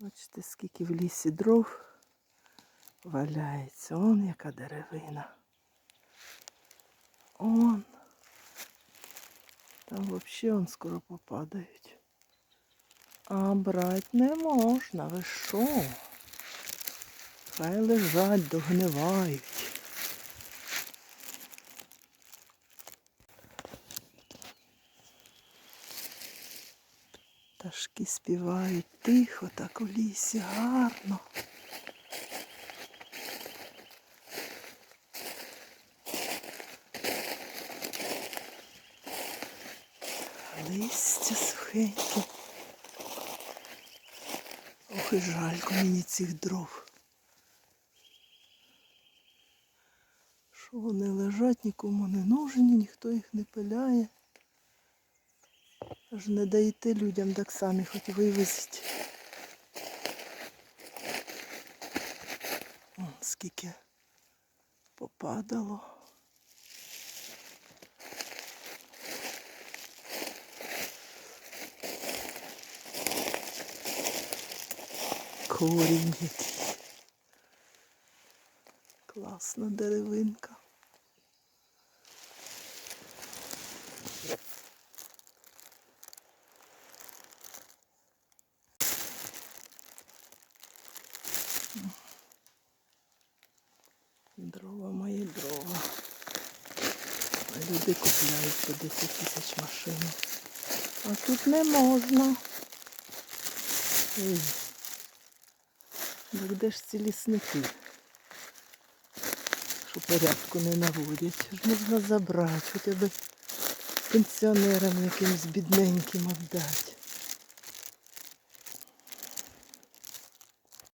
Бачите, скільки в лісі дров валяється. Он яка деревина. Он. Там взагалі он скоро попадають. А брати не можна, ви що? Хай лежать, догнивають. Пташки співають тихо, так у лісі, гарно. Листя сухеньке. Ох і жалько мені цих дров. Що вони лежать, нікому не нужні, ніхто їх не пиляє. Аж не даєте людям так самі хоч вивезіть. Вон скільки попадало. Корінь. Класна деревинка. Дрова мої дрова. Люди купляють по 10 тисяч машин. А тут не можна. Ой. Де ж ці лісники? Що порядку не наводять. Ж можна забрати, хоча б пенсіонерам якимось бідненьким віддати.